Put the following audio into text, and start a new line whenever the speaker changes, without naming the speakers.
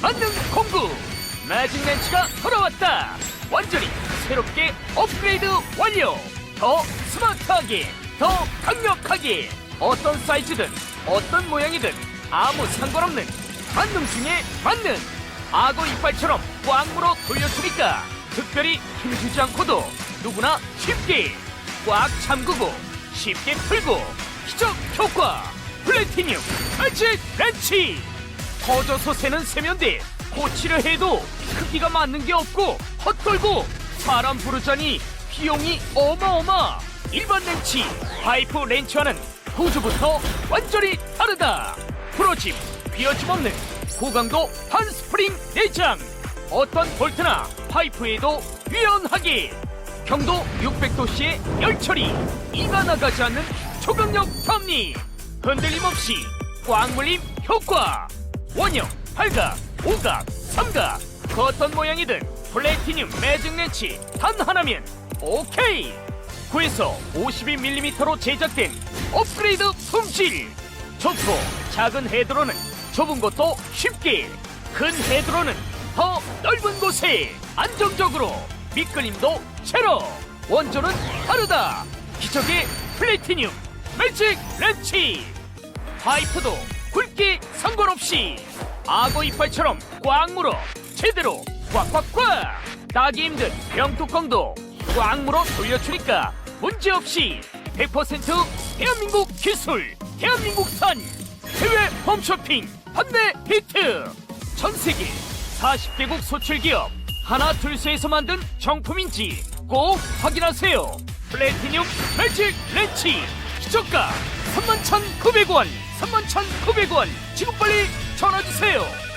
만능 공구 매직 렌치가 돌아왔다. 완전히 새롭게 업그레이드 완료. 더 스마트하게 더 강력하게. 어떤 사이즈든 어떤 모양이든 아무 상관없는 만능 중에 만능. 악어 이빨처럼 꽉 물어 돌려주니까 특별히 힘주지 않고도 누구나 쉽게 꽉 잠그고 쉽게 풀고 기적 효과. 플래티늄 매직 렌치 터져서 새는 세면대. 고치려 해도 크기가 맞는 게 없고 헛돌고 사람 부르자니 비용이 어마어마. 일반 렌치 파이프 렌치와는 구조부터 완전히 다르다. 프로집 비어짐 없는 고강도 한스프링 내장. 어떤 볼트나 파이프에도 유연하게. 경도 600도씨의 열처리 이가 나가지 않는 초강력 탑니 흔들림 없이 꽉 물림 효과 원형, 팔각, 오각, 삼각 그 어떤 모양이든 플래티늄 매직 렌치 단 하나면 오케이. 9에서 52mm로 제작된 업그레이드 품질. 좋고 작은 헤드로는 좁은 곳도 쉽게 큰 헤드로는 더 넓은 곳에 안정적으로 미끌림도 제로. 원조는 다르다. 기적의 플래티늄 매직 렌치. 파이프도 굵기 상관없이 악어 이빨처럼 꽉 물어 제대로 꽉꽉꽉. 따기 힘든 병뚜껑도 꽉 물어 돌려주니까 문제없이 100% 대한민국 기술 대한민국산 해외 홈쇼핑 판매 히트. 전세계 40개국 소출기업 하나 둘셋에서 만든 정품인지 꼭 확인하세요. 플래티늄 매직 렌치. 기저가 31,900원 31,900원. 지금 빨리 전화주세요